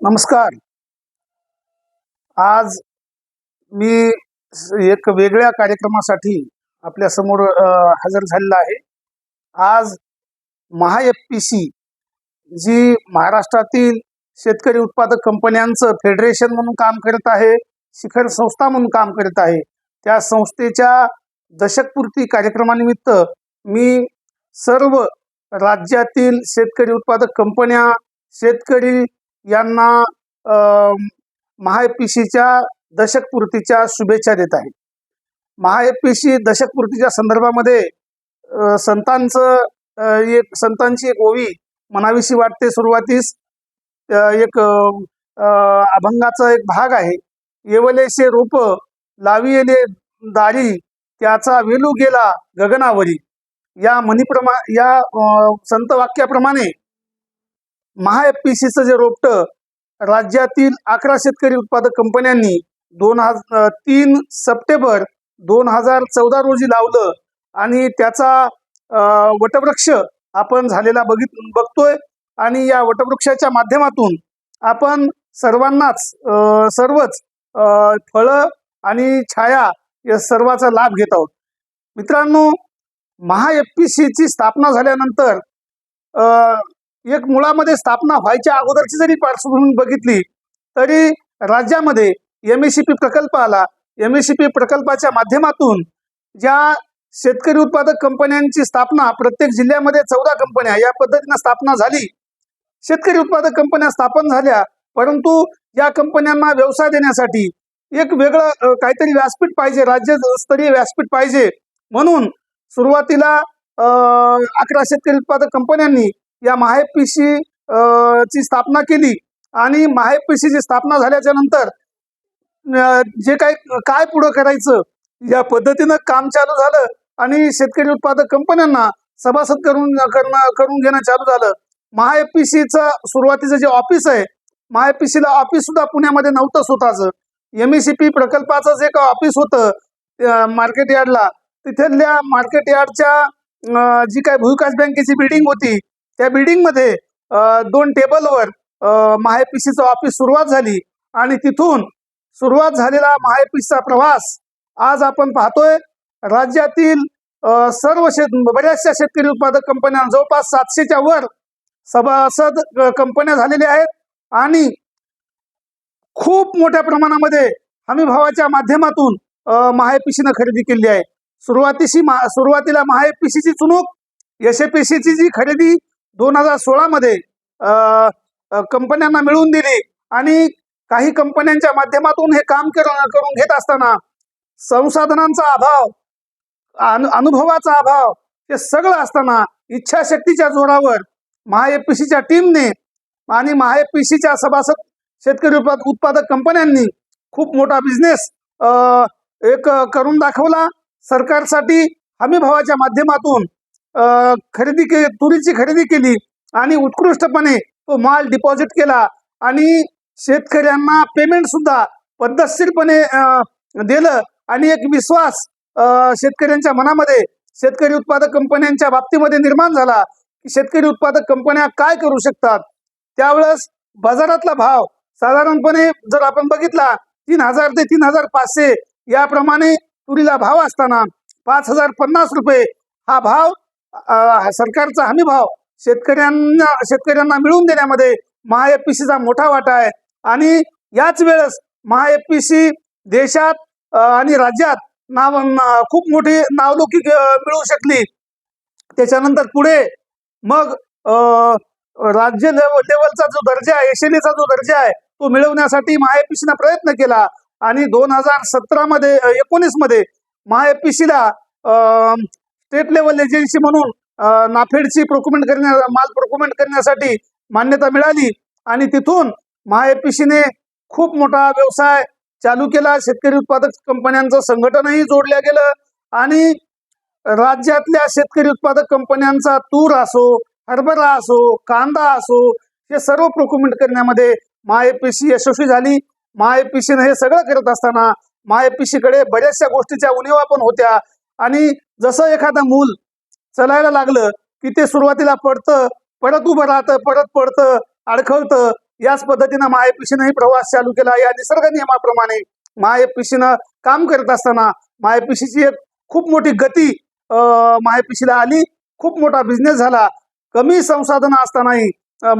नमस्कार. आज मी एक वेगळ्या कार्यक्रमासाठी आपल्यासमोर हजर झालेला आहे. आज महा एफ पी सी जी महाराष्ट्रातील शेतकरी उत्पादक कंपन्यांचं फेडरेशन म्हणून काम करत आहे शिखर संस्था म्हणून काम करत आहे त्या संस्थेच्या दशकपूर्ती कार्यक्रमानिमित्त मी सर्व राज्यातील शेतकरी उत्पादक कंपन्या शेतकरी यांना महाएपीसीच्या दशकपूर्तीच्या शुभेच्छा देत आहे महाएपीसी दशकपूर्तीच्या संदर्भामध्ये संतांचं एक संतांची एक ओवी मनाविषयी वाटते सुरुवातीस. एक अभंगाचा एक भाग आहे. येवलेशे रोप लावियले दारी त्याचा वेलू गेला गगनावरी. या मनीप्रमा या संत वाक्याप्रमाणे महाएफपीसीचं जे रोपटं राज्यातील अकरा शेतकरी उत्पादक कंपन्यांनी दोन हजार तीन सप्टेंबर दोन हजार चौदा रोजी लावलं आणि त्याचा वटवृक्ष आपण झालेला बघित बघतोय आणि या वटवृक्षाच्या माध्यमातून आपण सर्वांनाच सर्वच फळं आणि छाया या सर्वाचा लाभ घेत आहोत. मित्रांनो महा एफ पी सीची स्थापना झाल्यानंतर एक मुळामध्ये स्थापना व्हायच्या अगोदरची जरी पार्श्वभूमी बघितली तरी राज्यामध्ये एम एस सी पी प्रकल्प आला. एम एस सी पी प्रकल्पाच्या माध्यमातून ज्या शेतकरी उत्पादक कंपन्यांची स्थापना प्रत्येक जिल्ह्यामध्ये चौदा कंपन्या या पद्धतीनं स्थापना झाली. शेतकरी उत्पादक कंपन्या स्थापन झाल्या परंतु या कंपन्यांना व्यवसाय देण्यासाठी एक वेगळं काहीतरी व्यासपीठ पाहिजे राज्यस्तरीय व्यासपीठ पाहिजे. म्हणून सुरुवातीला अकरा शेतकरी उत्पादक कंपन्यांनी या महाएफपीसी ची स्थापना केली. आणि महाएफपीसीची स्थापना झाल्याच्यानंतर जे काय काय पुढं करायचं या पद्धतीनं काम चालू झालं. आणि शेतकरी उत्पादक कंपन्यांना सभासद करून करणं करून घेणं चालू झालं. महाएफपीसीचं सुरुवातीचं जे ऑफिस आहे महाएफपीसीला ऑफिस सुद्धा पुण्यामध्ये नव्हतं स्वतःचं. एम एस सी पी प्रकल्पाचं जे का ऑफिस होतं मार्केट यार्डला. तिथल्या मार्केट यार्डच्या जी काय भूविकास बँकेची बिल्डिंग होती त्या बिल्डिंगमध्ये दोन टेबलवर महाएपीसीचं ऑफिस सुरुवात झाली. आणि तिथून सुरुवात झालेला महाएपीसीचा प्रवास आज आपण पाहतोय. राज्यातील सर्व शेत बऱ्याचशा शेतकरी उत्पादक कंपन्या जवळपास सातशेच्या वर सभासद कंपन्या झालेल्या आहेत. आणि खूप मोठ्या प्रमाणामध्ये हमी भावाच्या माध्यमातून महाएपीसीनं खरेदी केली आहे. सुरुवातीशी मा सुरुवातीला महाएपीसीची चुणूक एस जी खरेदी दोन हजार सोळामध्ये कंपन्यांना मिळवून दिली. आणि काही कंपन्यांच्या माध्यमातून हे काम करून घेत असताना संसाधनांचा अभाव अनु अनुभवाचा अभाव हे सगळं असताना इच्छाशक्तीच्या जोरावर महाएपीसीच्या टीमने आणि महाएपीसीच्या सभासद शेतकरी उत्पादक कंपन्यांनी खूप मोठा बिझनेस एक करून दाखवला. सरकारसाठी हमी भावाच्या माध्यमातून खरेदी के तुरीची खरेदी केली आणि उत्कृष्टपणे तो माल डिपॉझिट केला आणि शेतकऱ्यांना पेमेंट सुद्धा पद्धतशीरपणे दिलं आणि एक विश्वास शेतकऱ्यांच्या मनामध्ये शेतकरी उत्पादक कंपन्यांच्या बाबतीमध्ये निर्माण झाला की शेतकरी उत्पादक कंपन्या काय करू शकतात? त्यावेळेस बाजारातला भाव साधारणपणे जर आपण बघितला तीन हजार ते तीन हजार पाचशे याप्रमाणे तुरीला भाव असताना पाच हजार पन्नास रुपये हा भाव सरकारचा हमी भाव शेतकऱ्यांना शेतकऱ्यांना मिळवून देण्यामध्ये महाएफपीसीचा मोठा वाटा आहे. आणि याच वेळेस महाएफपीसी देशात आणि राज्यात नाव खूप मोठी नावलौकिक मिळू मिळवू शकली. त्याच्यानंतर पुढे मग राज्य लेवलचा जो दर्जा आहे एशेलीचा जो दर्जा आहे तो मिळवण्यासाठी महाएफपीसीनं प्रयत्न केला. आणि दोन हजार सतरामध्ये एकोणीसमध्ये महाएफपीसीला स्टेट लेवल एजन्सी म्हणून नाफेडची प्रोक्युमेंट करण्या माल प्रोक्युमेंट करण्यासाठी मान्यता मिळाली. आणि तिथून महाएफपीसीने खूप मोठा व्यवसाय चालू केला. शेतकरी उत्पादक कंपन्यांचं संघटनही जोडलं गेलं. आणि राज्यातल्या शेतकरी उत्पादक कंपन्यांचा तूर असो हरभरा असो कांदा असो हे सर्व प्रोक्युमेंट करण्यामध्ये महाएपीसी यशस्वी झाली. महाएपीसीनं हे सगळं करत असताना महाएपीसी कडे बऱ्याचशा गोष्टीच्या उणीवा पण होत्या. आणि जसं एखादं मूल चलायला लागलं की ते सुरुवातीला पडतं पडत उभं राहतं परत पडतं अडखळतं याच पद्धतीनं महाएपीसीनं प्रवास चालू केला या निसर्ग नियमाप्रमाणे महाएपीसीनं काम करत असताना महाएपीसीची एक खूप मोठी गती महाएपीसीला आली. खूप मोठा बिझनेस झाला. कमी संसाधनं असतानाही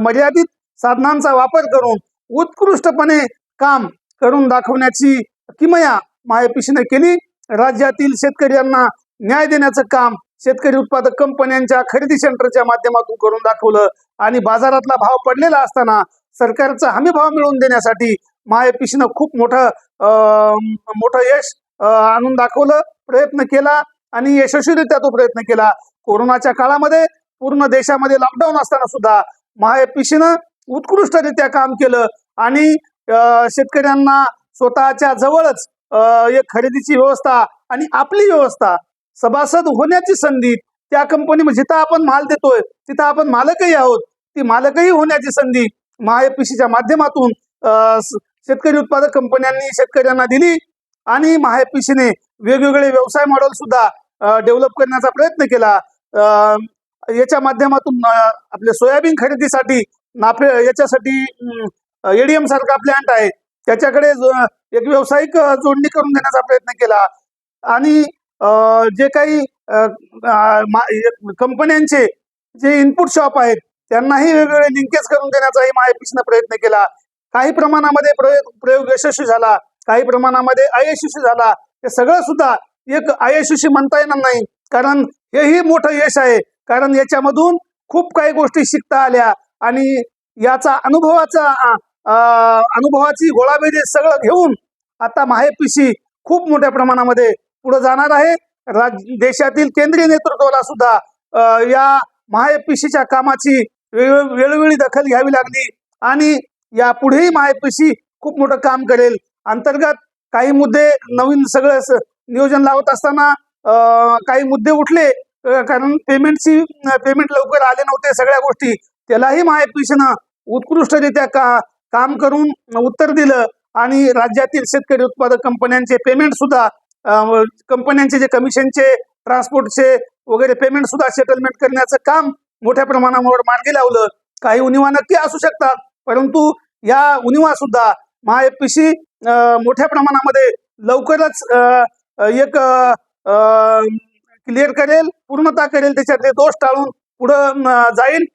मर्यादित साधनांचा वापर करून उत्कृष्टपणे काम करून दाखवण्याची किमया महाएपीसीने केली. राज्यातील शेतकऱ्यांना न्याय देण्याचं काम शेतकरी उत्पादक कंपन्यांच्या खरेदी सेंटरच्या माध्यमातून करून दाखवलं. आणि बाजारातला भाव पडलेला असताना सरकारचा हमी भाव मिळवून देण्यासाठी महाएपीसीनं खूप मोठं अं, मोठं यश आणून दाखवलं प्रयत्न केला आणि यशस्वीरित्या तो प्रयत्न केला. कोरोनाच्या काळामध्ये पूर्ण देशामध्ये लॉकडाऊन असताना सुद्धा महाएपीसीनं उत्कृष्टरित्या काम केलं आणि अं, शेतकऱ्यांना स्वतःच्या जवळच एक खरेदीची व्यवस्था आणि आपली व्यवस्था. सभासद होण्याची संधी त्या कंपनी जिथं आपण माल देतोय तिथं आपण मालकही आहोत. ती मालकही होण्याची संधी महाएपीसीच्या माध्यमातून शेतकरी उत्पादक कंपन्यांनी शेतकऱ्यांना दिली आणि महाएपीसीने वेगवेगळे व्यवसाय मॉडेल सुद्धा डेव्हलप करण्याचा प्रयत्न केला. अं, याच्या माध्यमातून आपल्या आपले सोयाबीन खरेदीसाठी नाफे याच्यासाठी एडीएम सारखा प्लॅन्ट आहे. त्याच्याकडे एक व्यावसायिक जोडणी करून देण्याचा प्रयत्न केला. आणि जे काही कंपन्यांचे जे इनपुट शॉप आहेत त्यांनाही वेगवेगळे लिंकेज करून देण्याचाही मायपीसनं प्रयत्न केला. काही प्रमाणामध्ये प्रयोग प्रयोग यशस्वी झाला काही प्रमाणामध्ये अयशस्वी झाला. हे सगळं सुद्धा एक अयशस्वी म्हणता येणार नाही. कारण हेही मोठं यश आहे. कारण याच्यामधून खूप काही गोष्टी शिकता आल्या. आणि याचा अनुभवाचा अनुभवाची गोळाबेरी सगळं घेऊन आता माहेपिशी खूप मोठ्या प्रमाणामध्ये पुढे जाणार आहे. राज देशातील केंद्रीय नेतृत्वाला सुद्धा या महाएपीसीच्या कामाची वेळ- वेळोवेळी दखल घ्यावी लागली आणि या पुढेही महाएपीसी खूप मोठं काम करेल. अंतर्गत काही मुद्दे नवीन सगळं नियोजन लावत असताना अं, काही मुद्दे उठले कारण पेमेंटची पेमेंट लवकर आले नव्हते सगळ्या गोष्टी. त्यालाही महाएपीसीनं उत्कृष्टरित्या का काम करून उत्तर दिलं आणि राज्यातील शेतकरी उत्पादक कंपन्यांचे पेमेंट सुद्धा कंपन्यांचे जे कमिशनचे ट्रान्सपोर्टचे वगैरे पेमेंट सुद्धा सेटलमेंट करण्याचं काम मोठ्या प्रमाणावर मार्गी लावलं. काही उणिवा नक्की असू शकतात परंतु या उणिवा सुद्धा महाएपीसी मोठ्या प्रमाणामध्ये लवकरच अं, एक क्लिअर करेल पूर्णता करेल त्याच्यातले दोष टाळून पुढं जाईल.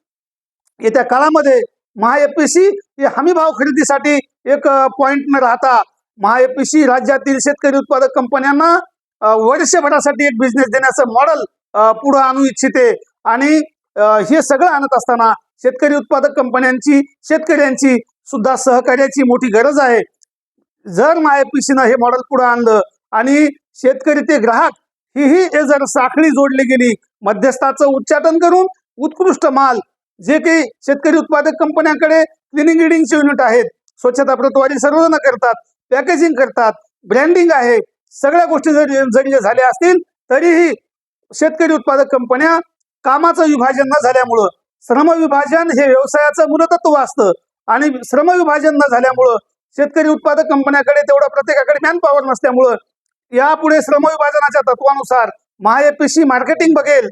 येत्या काळामध्ये महाएपीसी हे हमी भाव खरेदीसाठी एक पॉइंट न राहता महाएपीसी राज्यातील शेतकरी उत्पादक कंपन्यांना वर्षभरासाठी एक बिझनेस देण्याचं मॉडेल पुढे आणू इच्छिते. आणि हे सगळं आणत असताना शेतकरी उत्पादक कंपन्यांची शेतकऱ्यांची सुद्धा सहकार्याची मोठी गरज आहे. जर महाएपीसीनं हे मॉडेल पुढे आणलं आणि शेतकरी ते ग्राहक ही ही जर साखळी जोडली गेली मध्यस्थाचं उच्चाटन करून उत्कृष्ट माल जे काही शेतकरी उत्पादक कंपन्यांकडे क्लिनिंग रिडिंगचे युनिट आहेत स्वच्छता प्रतवारी सर्वजण करतात पॅकेजिंग करतात ब्रँडिंग आहे सगळ्या गोष्टी जरी जरी झाल्या असतील तरीही शेतकरी उत्पादक कंपन्या कामाचं विभाजन न झाल्यामुळं श्रमविभाजन हे व्यवसायाचं मूलतत्व असतं. आणि श्रमविभाजन न झाल्यामुळं शेतकरी उत्पादक कंपन्याकडे तेवढं प्रत्येकाकडे मॅन पॉवर नसल्यामुळं यापुढे श्रमविभाजनाच्या तत्वानुसार महाएपीसी मार्केटिंग बघेल.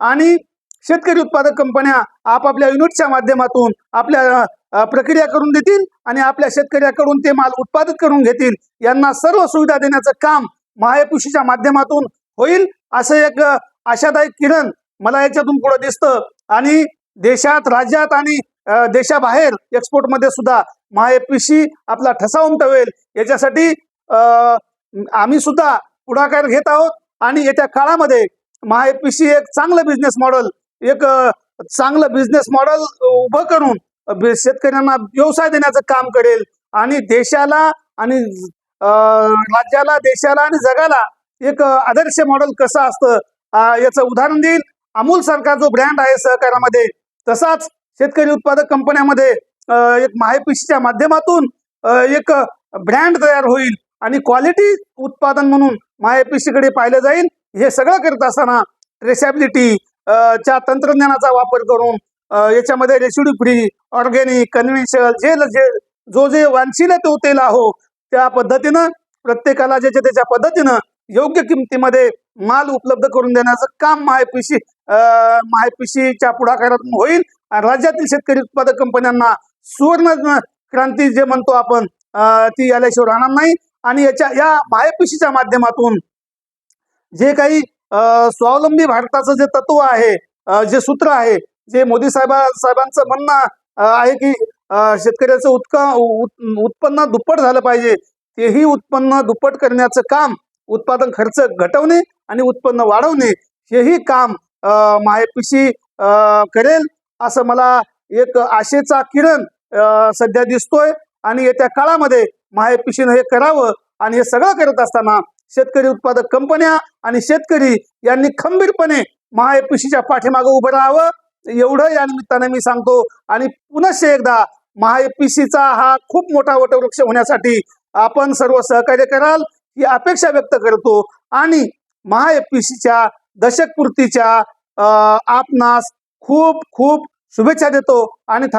आणि शेतकरी उत्पादक कंपन्या आपापल्या युनिटच्या माध्यमातून आपल्या प्रक्रिया करून देतील आणि आपल्या शेतकऱ्याकडून ते माल उत्पादित करून घेतील. यांना सर्व सुविधा देण्याचं काम महाएपीसीच्या माध्यमातून होईल असं एक आशादायक किरण मला याच्यातून पुढे दिसतं. आणि देशात राज्यात आणि देशाबाहेर एक्सपोर्टमध्ये सुद्धा महाएपीसी आपला ठसा उमटवेल. याच्यासाठी आम्ही सुद्धा पुढाकार घेत आहोत आणि येत्या काळामध्ये महाएपीसी एक चांगलं बिझनेस मॉडेल एक चांगलं बिझनेस मॉडेल उभं करून शेतकऱ्यांना व्यवसाय देण्याचं काम करेल. आणि देशाला आणि राज्याला देशाला आणि जगाला एक आदर्श मॉडेल कसं असतं याचं उदाहरण देईल. अमूल सारखा जो ब्रँड आहे सहकारामध्ये तसाच शेतकरी उत्पादक कंपन्यामध्ये एक महाएपीसीच्या माध्यमातून एक ब्रँड तयार होईल. आणि क्वालिटी उत्पादन म्हणून महाएपीसीकडे पाहिलं जाईल. हे सगळं करत असताना ट्रेसॅबिलिटी च्या तंत्रज्ञानाचा वापर करून याच्यामध्ये रेसिड्यू फ्री ऑर्गॅनिक कन्व्हेन्शनल जे जे जो जे वांशील तो तेल आहो त्या पद्धतीनं प्रत्येकाला ज्याच्या त्याच्या पद्धतीनं योग्य किमतीमध्ये माल उपलब्ध करून देण्याचं काम मायपीसी मायपीसीच्या पुढाकारातून होईल. राज्यातील शेतकरी उत्पादक कंपन्यांना सुवर्ण क्रांती जे म्हणतो आपण ती आल्याशिवाय राहणार नाही. आणि याच्या या मायपिशीच्या माध्यमातून जे काही स्वावलंबी भारताचं जे तत्व आहे जे सूत्र आहे जे मोदी साहेबा साहेबांचं म्हणणं आहे की शेतकऱ्याचं उत्क उत्पन्न दुप्पट झालं पाहिजे. तेही उत्पन्न दुप्पट करण्याचं काम उत्पादन खर्च घटवणे आणि उत्पन्न वाढवणे हेही काम मायपिशी करेल असं मला एक आशेचा किरण सध्या दिसतोय. आणि येत्या काळामध्ये मायपिशीनं हे करावं आणि हे सगळं करत असताना शेतकरी उत्पादक कंपन्या आणि शेतकरी यांनी खंबीरपणे महाएपीसीच्या पाठीमागे उभं राहावं. एवढं या निमित्ताने मी सांगतो. आणि पुनश्च एकदा महाएपीसीचा हा खूप मोठा वटवृक्ष होण्यासाठी आपण सर्व सहकार्य कराल ही अपेक्षा व्यक्त करतो. आणि महाएपीसीच्या दशकपूर्तीच्या अं, आपणास खूप खूप शुभेच्छा देतो. आणि थांब